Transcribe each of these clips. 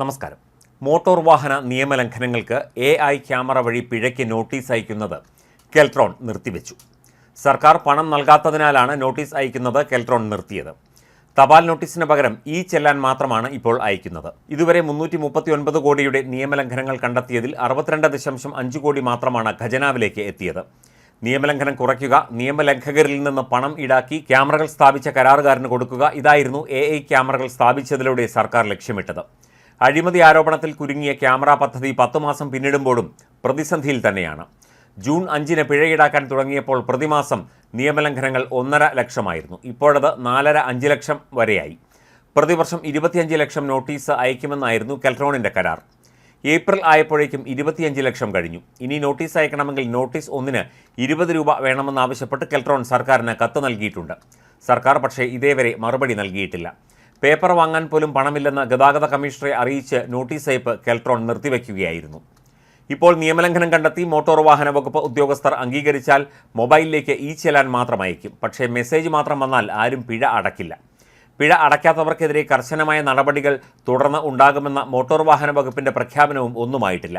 നമസ്കാരം. മോട്ടോർ വാഹന നിയമലംഘനങ്ങൾക്ക് A I camera വഴി പിഴയ്ക്ക് നോട്ടീസ് അയക്കുന്നത് കെൽട്രോൺ നിർത്തിവെച്ചു. സർക്കാർ പണം നൽകാത്തതിനാലാണ് നോട്ടീസ് അയക്കുന്നത് കെൽട്രോൺ നിർത്തിയത്. തപാൽ നോട്ടീസിന് പകരം ഈ ചെല്ലാൻ മാത്രമാണ് ഇപ്പോൾ അയക്കുന്നത്. ഇതുവരെ മുന്നൂറ്റി മുപ്പത്തി ഒൻപത് കോടിയുടെ നിയമലംഘനങ്ങൾ കണ്ടെത്തിയതിൽ അറുപത്തിരണ്ട് ദശാംശം അഞ്ച് കോടി മാത്രമാണ് ഖജനാവിലേക്ക് എത്തിയത്. നിയമലംഘനം കുറയ്ക്കുക നിയമലംഘകരിൽ നിന്ന് പണം ഈടാക്കി ക്യാമറകൾ സ്ഥാപിച്ച കരാറുകാരന് കൊടുക്കുക ഇതായിരുന്നു എ ക്യാമറകൾ സ്ഥാപിച്ചതിലൂടെ സർക്കാർ ലക്ഷ്യമിട്ടത്. അഴിമതി ആരോപണത്തിൽ കുരുങ്ങിയ ക്യാമറ പദ്ധതി പത്ത് മാസം പിന്നിടുമ്പോഴും പ്രതിസന്ധിയിൽ തന്നെയാണ്. ജൂൺ അഞ്ചിന് പിഴ ഈടാക്കാൻ തുടങ്ങിയപ്പോൾ പ്രതിമാസം നിയമലംഘനങ്ങൾ ഒന്നര ലക്ഷമായിരുന്നു. ഇപ്പോഴത് നാലര അഞ്ച് ലക്ഷം വരെയായി. പ്രതിവർഷം ഇരുപത്തിയഞ്ച് ലക്ഷം നോട്ടീസ് അയക്കുമെന്നായിരുന്നു കെൽട്രോണിന്റെ കരാർ. ഏപ്രിൽ ആയപ്പോഴേക്കും ഇരുപത്തിയഞ്ച് ലക്ഷം കഴിഞ്ഞു. ഇനി നോട്ടീസ് അയക്കണമെങ്കിൽ നോട്ടീസ് ഒന്നിന് ഇരുപത് രൂപ വേണമെന്നാവശ്യപ്പെട്ട് കെൽട്രോൺ സർക്കാരിന് കത്ത് നൽകിയിട്ടുണ്ട്. സർക്കാർ പക്ഷേ ഇതേവരെ മറുപടി നൽകിയിട്ടില്ല. പേപ്പർ വാങ്ങാൻ പോലും പണമില്ലെന്ന് ഗതാഗത കമ്മീഷണറെ അറിയിച്ച് നോട്ടീസ് അയപ്പ് കെൽട്രോൺ നിർത്തിവെക്കുകയായിരുന്നു. ഇപ്പോൾ നിയമലംഘനം കണ്ടെത്തി മോട്ടോർ വാഹന വകുപ്പ് ഉദ്യോഗസ്ഥർ അംഗീകരിച്ചാൽ മൊബൈലിലേക്ക് ഈ ചെല്ലാൻ മാത്രം അയക്കും. പക്ഷേ മെസ്സേജ് മാത്രം വന്നാൽ ആരും പിഴ അടക്കില്ല. പിഴ അടയ്ക്കാത്തവർക്കെതിരെ കർശനമായ നടപടികൾ തുടർന്ന് ഉണ്ടാകുമെന്ന മോട്ടോർ വാഹന വകുപ്പിന്റെ പ്രഖ്യാപനവും ഒന്നുമായിട്ടില്ല.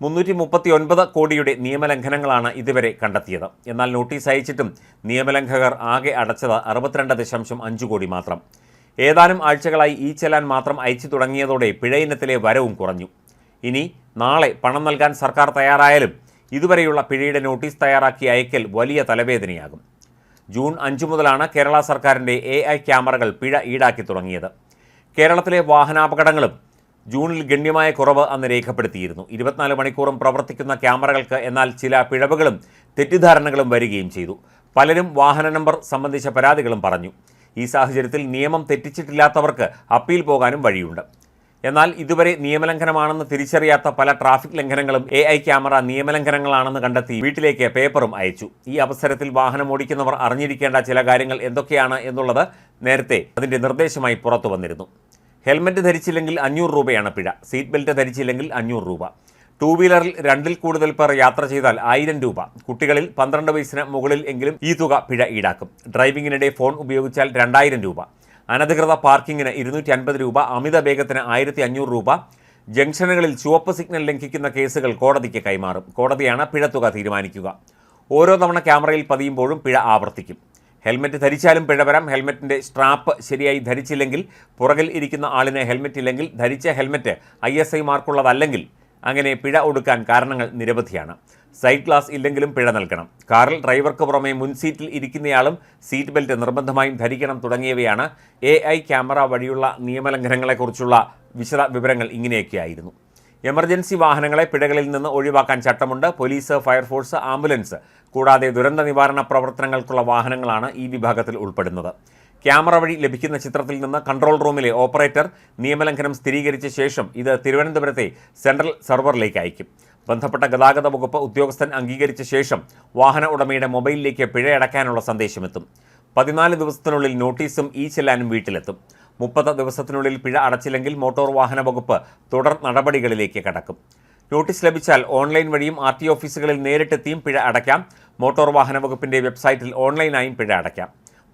മുന്നൂറ്റി മുപ്പത്തി ഒൻപത് കോടിയുടെ നിയമലംഘനങ്ങളാണ് ഇതുവരെ കണ്ടെത്തിയത്. എന്നാൽ നോട്ടീസ് അയച്ചിട്ടും നിയമലംഘകർ ആകെ അടച്ചത് അറുപത്തിരണ്ട് ദശാംശം അഞ്ച് കോടി മാത്രം. ഏതാനും ആഴ്ചകളായി ഈ ചെല്ലാൻ മാത്രം അയച്ചു തുടങ്ങിയതോടെ പിഴയിനത്തിലെ വരവും കുറഞ്ഞു. ഇനി നാളെ പണം നൽകാൻ സർക്കാർ തയ്യാറായാലും ഇതുവരെയുള്ള പിഴയുടെ നോട്ടീസ് തയ്യാറാക്കി അയക്കൽ വലിയ തലവേദനയാകും. ജൂൺ അഞ്ച് മുതലാണ് കേരള സർക്കാരിന്റെ എ ഐ ക്യാമറകൾ പിഴ ഈടാക്കി തുടങ്ങിയത്. കേരളത്തിലെ വാഹനാപകടങ്ങളും ജൂണിൽ ഗണ്യമായ കുറവ് അന്ന് രേഖപ്പെടുത്തിയിരുന്നു. ഇരുപത്തിനാല് മണിക്കൂറും പ്രവർത്തിക്കുന്ന ക്യാമറകൾക്ക് എന്നാൽ ചില പിഴവുകളും തെറ്റിദ്ധാരണകളും വരികയും ചെയ്തു. പലരും വാഹന നമ്പർ സംബന്ധിച്ച പരാതികളും പറഞ്ഞു. ഈ സാഹചര്യത്തിൽ നിയമം തെറ്റിച്ചിട്ടില്ലാത്തവർക്ക് അപ്പീൽ പോകാനും വഴിയുണ്ട്. എന്നാൽ ഇതുവരെ നിയമലംഘനമാണെന്ന് തിരിച്ചറിയാത്ത പല ട്രാഫിക് ലംഘനങ്ങളും എ ഐ ക്യാമറ നിയമലംഘനങ്ങളാണെന്ന് കണ്ടെത്തി വീട്ടിലേക്ക് പേപ്പറും അയച്ചു. ഈ അവസരത്തിൽ വാഹനം ഓടിക്കുന്നവർ അറിഞ്ഞിരിക്കേണ്ട ചില കാര്യങ്ങൾ എന്തൊക്കെയാണ് എന്നുള്ളത് നേരത്തെ അതിന്റെ നിർദ്ദേശമായി പുറത്തു വന്നിരുന്നു ഹെൽമെറ്റ് ധരിച്ചില്ലെങ്കിൽ അഞ്ഞൂറ് രൂപയാണ് പിഴ. സീറ്റ് ബെൽറ്റ് ധരിച്ചില്ലെങ്കിൽ അഞ്ഞൂറ് രൂപ. ടൂ വീലറിൽ രണ്ടിൽ കൂടുതൽ പേർ യാത്ര ചെയ്താൽ ആയിരം രൂപ. കുട്ടികളിൽ പന്ത്രണ്ട് വയസ്സിന് മുകളിൽ എങ്കിലും ഈ തുക പിഴ ഈടാക്കും. ഡ്രൈവിംഗിനിടെ ഫോൺ ഉപയോഗിച്ചാൽ രണ്ടായിരം രൂപ. അനധികൃത പാർക്കിങ്ങിന് ഇരുന്നൂറ്റി അൻപത് രൂപ അമിത വേഗത്തിന് ആയിരത്തി അഞ്ഞൂറ് രൂപ. ജംഗ്ഷനുകളിൽ ചുവപ്പ് സിഗ്നൽ ലംഘിക്കുന്ന കേസുകൾ കോടതിക്ക് കൈമാറും. കോടതിയാണ് പിഴത്തുക തീരുമാനിക്കുക. ഓരോ തവണ ക്യാമറയിൽ പതിയുമ്പോഴും പിഴ ആവർത്തിക്കും. ഹെൽമെറ്റ് ധരിച്ചാലും പിഴ വരാം. ഹെൽമറ്റിന്റെ സ്ട്രാപ്പ് ശരിയായി ധരിച്ചില്ലെങ്കിൽ പുറകിൽ ഇരിക്കുന്ന ആളിന് ഹെൽമറ്റ് ഇല്ലെങ്കിൽ ധരിച്ച ഹെൽമെറ്റ് ഐ എസ് ഐ മാർക്കുള്ളതല്ലെങ്കിൽ അങ്ങനെ പിഴ ഒടുക്കാൻ കാരണങ്ങൾ നിരവധിയാണ്. സൈഡ് ക്ലാസ് ഇല്ലെങ്കിലും പിഴ നൽകണം. കാറിൽ ഡ്രൈവർക്ക് പുറമെ മുൻ സീറ്റിൽ ഇരിക്കുന്നയാളും സീറ്റ് ബെൽറ്റ് നിർബന്ധമായും ധരിക്കണം തുടങ്ങിയവയാണ് എ ഐ ക്യാമറ വഴിയുള്ള നിയമലംഘനങ്ങളെക്കുറിച്ചുള്ള വിശദ വിവരങ്ങൾ ഇങ്ങനെയൊക്കെയായിരുന്നു. എമർജൻസി വാഹനങ്ങളെ പിഴകളിൽ നിന്ന് ഒഴിവാക്കാൻ ചട്ടമുണ്ട്. പോലീസ് ഫയർഫോഴ്സ് ആംബുലൻസ് കൂടാതെ ദുരന്ത നിവാരണ പ്രവർത്തനങ്ങൾക്കുള്ള വാഹനങ്ങളാണ് ഈ വിഭാഗത്തിൽ ഉൾപ്പെടുന്നത്. ക്യാമറ വഴി ലഭിക്കുന്ന ചിത്രത്തിൽ നിന്ന് കൺട്രോൾ റൂമിലെ ഓപ്പറേറ്റർ നിയമലംഘനം സ്ഥിരീകരിച്ച ശേഷം ഇത് തിരുവനന്തപുരത്തെ സെൻട്രൽ സെർവറിലേക്ക് അയക്കും. ബന്ധപ്പെട്ട ഗതാഗത വകുപ്പ് ഉദ്യോഗസ്ഥൻ അംഗീകരിച്ച ശേഷം വാഹന ഉടമയുടെ മൊബൈലിലേക്ക് പിഴയടക്കാനുള്ള സന്ദേശമെത്തും. പതിനാല് ദിവസത്തിനുള്ളിൽ നോട്ടീസും ഈ ചെല്ലാനും വീട്ടിലെത്തും. മുപ്പത് ദിവസത്തിനുള്ളിൽ പിഴ അടച്ചില്ലെങ്കിൽ മോട്ടോർ വാഹന വകുപ്പ് തുടർ നടപടികളിലേക്ക് കടക്കും. നോട്ടീസ് ലഭിച്ചാൽ ഓൺലൈൻ വഴിയും ആർ ടി ഓഫീസുകളിൽ നേരിട്ടെത്തിയും പിഴ അടയ്ക്കാം. മോട്ടോർ വാഹന വകുപ്പിന്റെ വെബ്സൈറ്റിൽ ഓൺലൈനായും പിഴ അടയ്ക്കാം.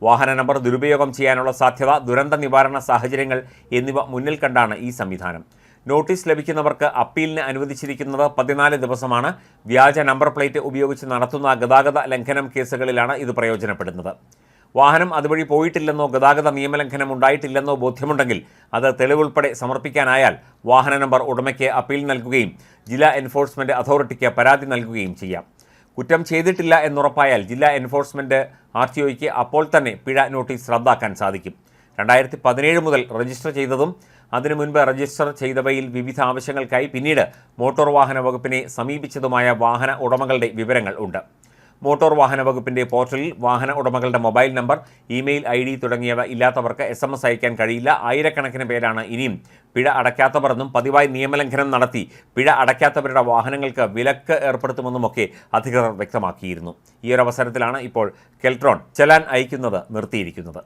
വാഹന നമ്പർ ദുരുപയോഗം ചെയ്യാനുള്ള സാധ്യത ദുരന്ത നിവാരണ സാഹചര്യങ്ങൾ എന്നിവ മുന്നിൽ കണ്ടാണ് ഈ സംവിധാനം. നോട്ടീസ് ലഭിക്കുന്നവർക്ക് അപ്പീലിന് അനുവദിച്ചിരിക്കുന്നത് പതിനാല് ദിവസമാണ്. വ്യാജ നമ്പർ പ്ലേറ്റ് ഉപയോഗിച്ച് നടത്തുന്ന ഗതാഗത ലംഘനം കേസുകളിലാണ് ഇത് പ്രയോജനപ്പെടുന്നത്. വാഹനം അതുവഴി പോയിട്ടില്ലെന്നോ ഗതാഗത നിയമലംഘനം ഉണ്ടായിട്ടില്ലെന്നോ ബോധ്യമുണ്ടെങ്കിൽ അത് തെളിവുൾപ്പെടെ സമർപ്പിക്കാനായാൽ വാഹന നമ്പർ ഉടമയ്ക്ക് അപ്പീൽ നൽകുകയും ജില്ലാ എൻഫോഴ്സ്മെന്റ് അതോറിറ്റിക്ക് പരാതി നൽകുകയും ചെയ്യാം. കുറ്റം ചെയ്തിട്ടില്ല എന്നുറപ്പായാൽ ജില്ലാ എൻഫോഴ്സ്മെന്റ് ആർ ടി ഒയ്ക്ക് അപ്പോൾ തന്നെ പിഴ നോട്ടീസ് റദ്ദാക്കാൻ സാധിക്കും. രണ്ടായിരത്തി പതിനേഴ് മുതൽ രജിസ്റ്റർ ചെയ്തതും അതിനു മുൻപ് രജിസ്റ്റർ ചെയ്തവയിൽ വിവിധ ആവശ്യങ്ങൾക്കായി പിന്നീട് മോട്ടോർ വാഹന വകുപ്പിനെ സമീപിച്ചതുമായ വാഹന ഉടമകളുടെ വിവരങ്ങൾ ഉണ്ട്. മോട്ടോർ വാഹന വകുപ്പിന്റെ പോർട്ടലിൽ വാഹന ഉടമകളുടെ mobile number email I D തുടങ്ങിയവ ഇല്ലാത്തവർക്ക് എസ് എം എസ് അയക്കാൻ കഴിയില്ല. ആയിരക്കണക്കിന് പേരാണ് ഇനിയും പിഴ അടയ്ക്കാത്തവരെന്നും പതിവായി നിയമലംഘനം നടത്തി പിഴ അടയ്ക്കാത്തവരുടെ വാഹനങ്ങൾക്ക് വിലക്ക് ഏർപ്പെടുത്തുമെന്നുമൊക്കെ അധികൃതർ വ്യക്തമാക്കിയിരുന്നു. ഈ ഒരു അവസരത്തിലാണ് ഇപ്പോൾ കെൽട്രോൺ ചെലാൻ അയക്കുന്നത് നിർത്തിയിരിക്കുന്നത്.